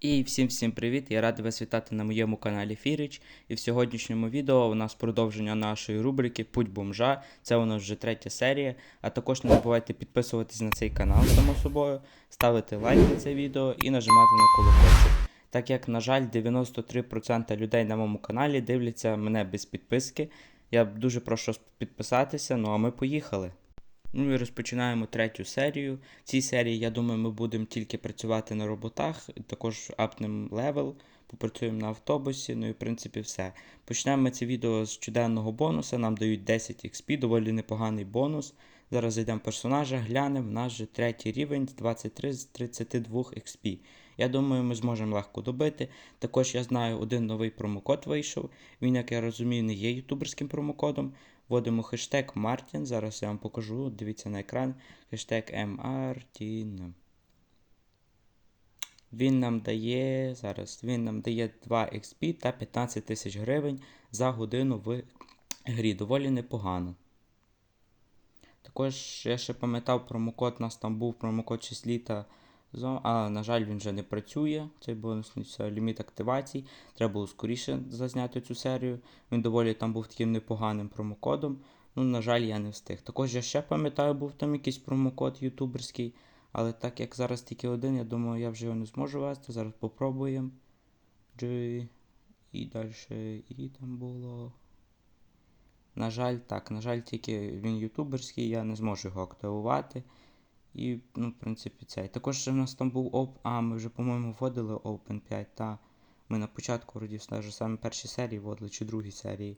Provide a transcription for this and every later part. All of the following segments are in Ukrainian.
І всім всім привіт! Я радий вас вітати на моєму каналі Фіріч. І в сьогоднішньому відео у нас продовження нашої рубрики Путь бомжа. Це у нас вже третя серія. А також не забувайте підписуватись на цей канал, само собою, ставити лайк на це відео і нажимати на колокольчик. Так як, на жаль, 93% людей на моєму каналі дивляться мене без підписки. Я дуже прошу підписатися, ну а ми поїхали. Ну і розпочинаємо третю серію. В цій серії, я думаю, ми будемо тільки працювати на роботах, також апнем левел, попрацюємо на автобусі, ну і в принципі все. Почнемо ми це відео з щоденного бонуса. Нам дають 10 XP, доволі непоганий бонус. Зараз зайдемо в персонажа, глянемо, в нас же третій рівень з 23 з 32 XP. Я думаю, ми зможемо легко добити. Також я знаю, один новий промокод вийшов. Він, як я розумію, не є ютуберським промокодом. Вводимо хештег Martin. Зараз я вам покажу. Дивіться на екран. Хештег Martin. Він нам дає. Зараз він нам дає 2 XP та 15 тисяч гривень за годину в грі. Доволі непогано. Також я ще пам'ятав промокод, у нас там був промокод 6 літа. А, на жаль, він вже не працює. Цей бонусний ліміт активацій. Треба було скоріше зазняти цю серію. Він доволі там був таким непоганим промокодом. Ну, на жаль, я не встиг. Також я ще пам'ятаю, був там якийсь промокод ютуберський. Але так як зараз тільки один, я думаю, я вже його не зможу вести. Зараз попробуємо. І далі. І там було. На жаль, так, на жаль, тільки він ютуберський, я не зможу його активувати. І, ну, в принципі, цей. Також у нас там був оп. А, ми вже, по-моєму, вводили Open 5. Та ми на початку вроді навіть саме перші серії вводили чи другі серії.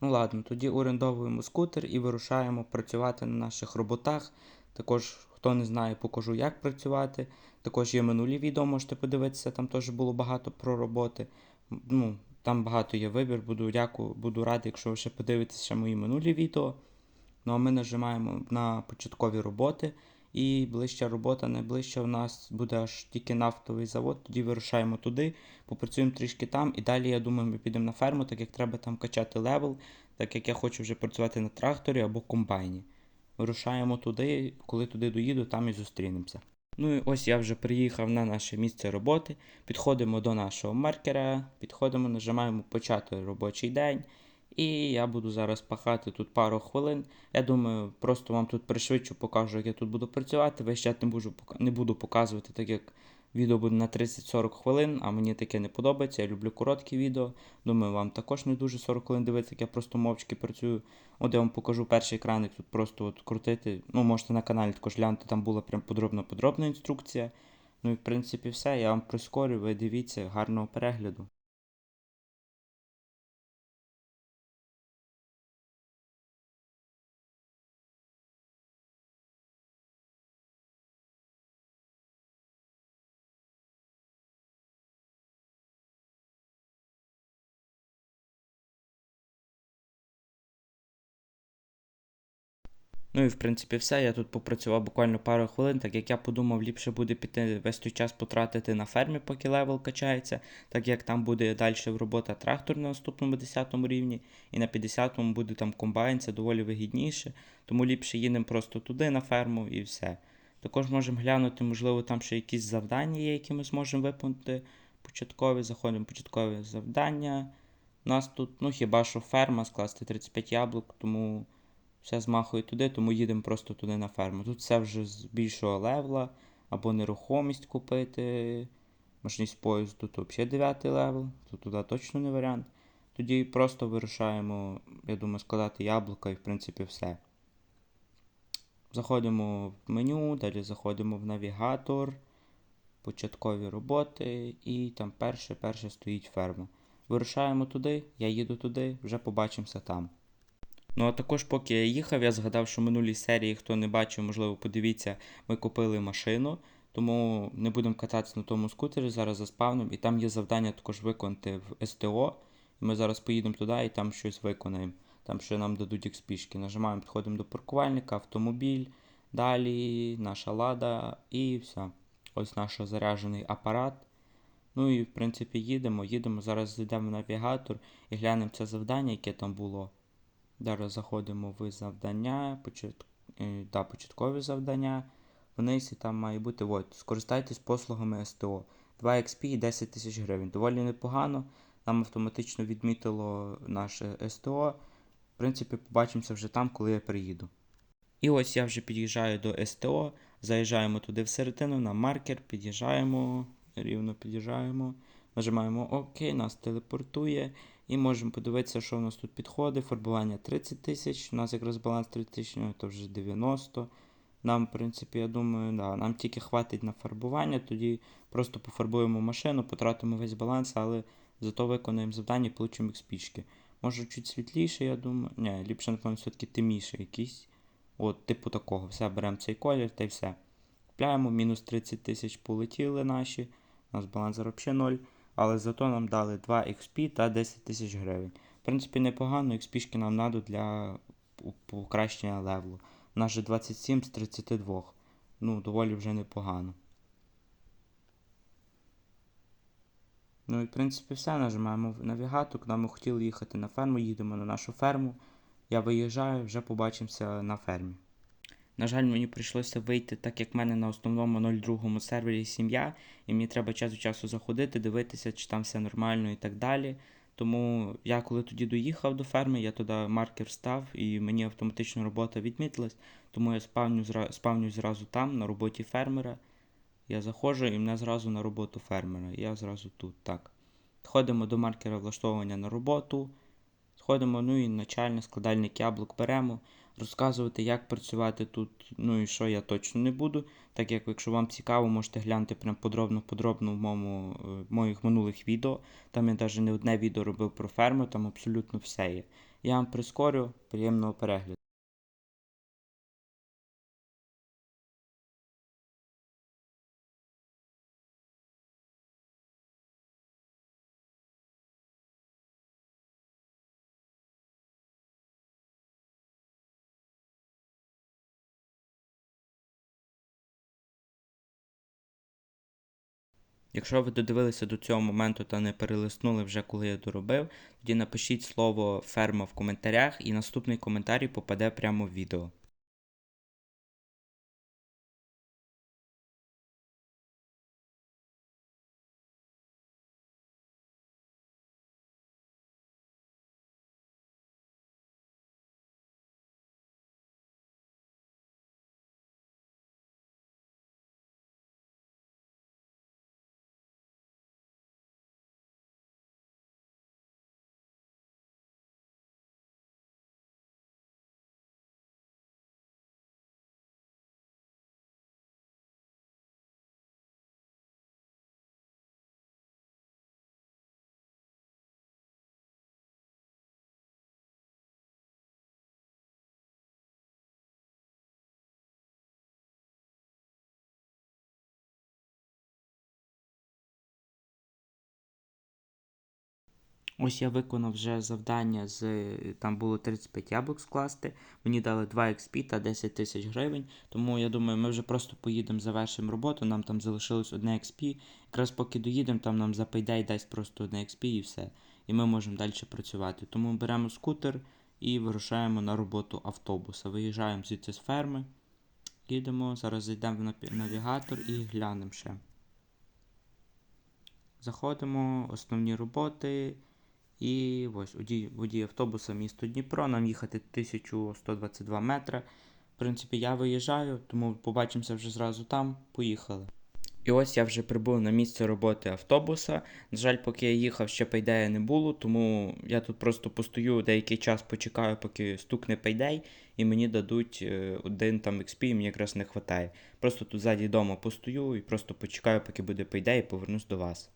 Ну ладно, тоді орендовуємо скутер і вирушаємо працювати на наших роботах. Також, хто не знає, покажу, як працювати. Також є минулі відео, можете подивитися, там теж було багато про роботи. Ну, Там багато є вибір, буду дякую, буду радий, якщо ви ще подивитеся мої минулі відео. Ну а ми нажимаємо на початкові роботи. І ближча робота, найближча у нас буде аж тільки нафтовий завод. Тоді вирушаємо туди, попрацюємо трішки там. І далі, я думаю, ми підемо на ферму, так як треба там качати левел, так як я хочу вже працювати на тракторі або комбайні. Вирушаємо туди, коли туди доїду, там і зустрінемося. Ну і ось я вже приїхав на наше місце роботи. Підходимо до нашого маркера, підходимо, нажимаємо почати робочий день. І я буду зараз пахати тут пару хвилин. Я думаю, просто вам тут пришвидшу покажу, як я тут буду працювати. Весь час не буду, не буду показувати, так як відео буде на 30-40 хвилин, а мені таке не подобається. Я люблю короткі відео. Думаю, вам також не дуже 40 хвилин дивитися, як я просто мовчки працюю. От я вам покажу перший екраник, тут просто от крутити. Ну, можете на каналі також глянути, там була прям подробна-подробна інструкція. Ну і в принципі все. Я вам прискорю, ви дивіться, гарного перегляду. Ну і в принципі все. Я тут попрацював буквально пару хвилин, так як я подумав, ліпше буде піти весь той час потратити на фермі, поки левел качається, так як там буде далі робота трактор на наступному 10 рівні, і на 50-му буде там комбайн, це доволі вигідніше. Тому ліпше їдемо просто туди на ферму і все. Також можемо глянути, можливо, там ще якісь завдання є, які ми зможемо виповнити. Початкові, заходимо початкові завдання. У нас тут, ну хіба що ферма скласти 35 яблук, тому все змахує туди, тому їдемо просто туди на ферму. Тут все вже з більшого левела, або нерухомість купити. Можливість поїзду, тут взагалі 9 левел, то туди точно не варіант. Тоді просто вирушаємо, я думаю, складати яблука і в принципі все. Заходимо в меню, далі заходимо в навігатор, початкові роботи, і там перше перше стоїть ферма. Вирушаємо туди, я їду туди, вже побачимося там. Ну а також, поки я їхав, я згадав, що в минулій серії, хто не бачив, можливо, подивіться, ми купили машину, тому не будемо кататися на тому скутері, зараз заспавнимо. І там є завдання також виконати в СТО. Ми зараз поїдемо туди і там щось виконаємо. Там ще нам дадуть експішки. Нажимаємо, підходимо до паркувальника, автомобіль, далі наша лада і все. Ось наш заряджений апарат. Ну і в принципі їдемо, їдемо. Зараз зайдемо в навігатор і глянемо це завдання, яке там було. Далі заходимо в завдання, почат... да, початкові завдання. Вниз і там має бути от, скористайтесь послугами СТО. 2 XP і 10 тисяч гривень. Доволі непогано. Нам автоматично відмітило наше СТО. В принципі, побачимося вже там, коли я приїду. І ось я вже під'їжджаю до СТО, заїжджаємо туди всередину на маркер, під'їжджаємо, рівно під'їжджаємо, нажимаємо ОК, нас телепортує і можемо подивитися, що в нас тут підходить. Фарбування 30 тисяч, у нас якраз баланс 30 тисяч, ну то вже 90. Нам, в принципі, я думаю, да, нам тільки хватить на фарбування, тоді просто пофарбуємо машину, потратимо весь баланс, але зато виконаємо завдання і получимо експічки. Може чуть світліше, я думаю. Ні, ліпше, напевно, все-таки темніше якийсь. От, типу такого. Все, беремо цей колір та й все. Купляємо, мінус 30 тисяч полетіли наші. У нас баланс взагалі 0. Але зато нам дали 2 XP та 10 тисяч гривень. В принципі, непогано, XP нам треба для покращення левелу. У нас же 27 з 32. Ну, доволі вже непогано. Ну і в принципі все. Нажимаємо. Куди ми хотіли їхати на ферму, їдемо на нашу ферму. Я виїжджаю, вже побачимося на фермі. На жаль, мені прийшлося вийти, так як в мене на основному 02 сервері сім'я, і мені треба час від часу заходити, дивитися, чи там все нормально і так далі. Тому я коли тоді доїхав до ферми, я туди маркер став і мені автоматично робота відмітилась, тому я спавню, спавню зразу там, на роботі фермера. Я заходжу і мене зразу на роботу фермера. Я зразу тут. так. Ходимо до маркера влаштовування на роботу. Сходимо, ну і начальник, складальник яблук беремо. Розказувати, як працювати тут, ну і що я точно не буду. Так як, якщо вам цікаво, можете глянути прям подробно-подробно в моєму, в моїх минулих відео. Там я навіть не одне відео робив про ферму, там абсолютно все є. Я вам прискорю, приємного перегляду. Якщо ви додивилися до цього моменту та не перелиснули вже коли я доробив, тоді напишіть слово ферма в коментарях і наступний коментарій попаде прямо в відео. Ось я виконав вже завдання з там було 35 яблук скласти. Мені дали 2 XP та 10 тисяч гривень. Тому я думаю, ми вже просто поїдемо, завершимо роботу. Нам там залишилось одне XP. Якраз поки доїдемо, там нам за Payday дасть просто одне XP і все. І ми можемо далі працювати. Тому беремо скутер і вирушаємо на роботу автобуса. Виїжджаємо звідси з ферми. Їдемо, зараз зайдемо в навігатор і глянемо ще. Заходимо, основні роботи. І ось водій, водій автобуса місто Дніпро, нам їхати 1122 метри. В принципі, я виїжджаю, тому побачимося вже зразу там. Поїхали. І ось я вже прибув на місце роботи автобуса. На жаль, поки я їхав, ще пейдея не було, тому я тут просто постою деякий час, почекаю, поки стукне пейдей, і мені дадуть е, один там XP, і мені якраз не вистачає. Просто тут ззаді вдома постою і просто почекаю, поки буде пейдей, і повернусь до вас.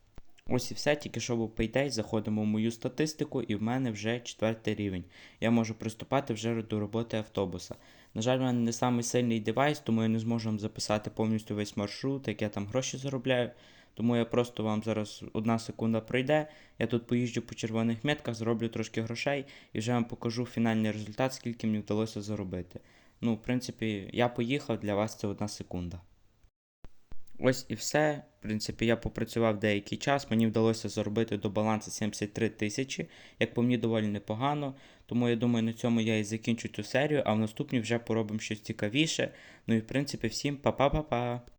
Ось і все, тільки що був Payday, заходимо в мою статистику, і в мене вже четвертий рівень. Я можу приступати вже до роботи автобуса. На жаль, в мене не самий сильний девайс, тому я не зможу вам записати повністю весь маршрут, як я там гроші заробляю. Тому я просто вам зараз одна секунда пройде. Я тут поїжджу по червоних метках, зроблю трошки грошей і вже вам покажу фінальний результат, скільки мені вдалося заробити. Ну, в принципі, я поїхав, для вас це одна секунда. Ось і все. В принципі, я попрацював деякий час, мені вдалося заробити до балансу 73 тисячі, як по мені доволі непогано. Тому я думаю, на цьому я і закінчу цю серію, а в наступній вже поробимо щось цікавіше. Ну і в принципі, всім па-па-па-па!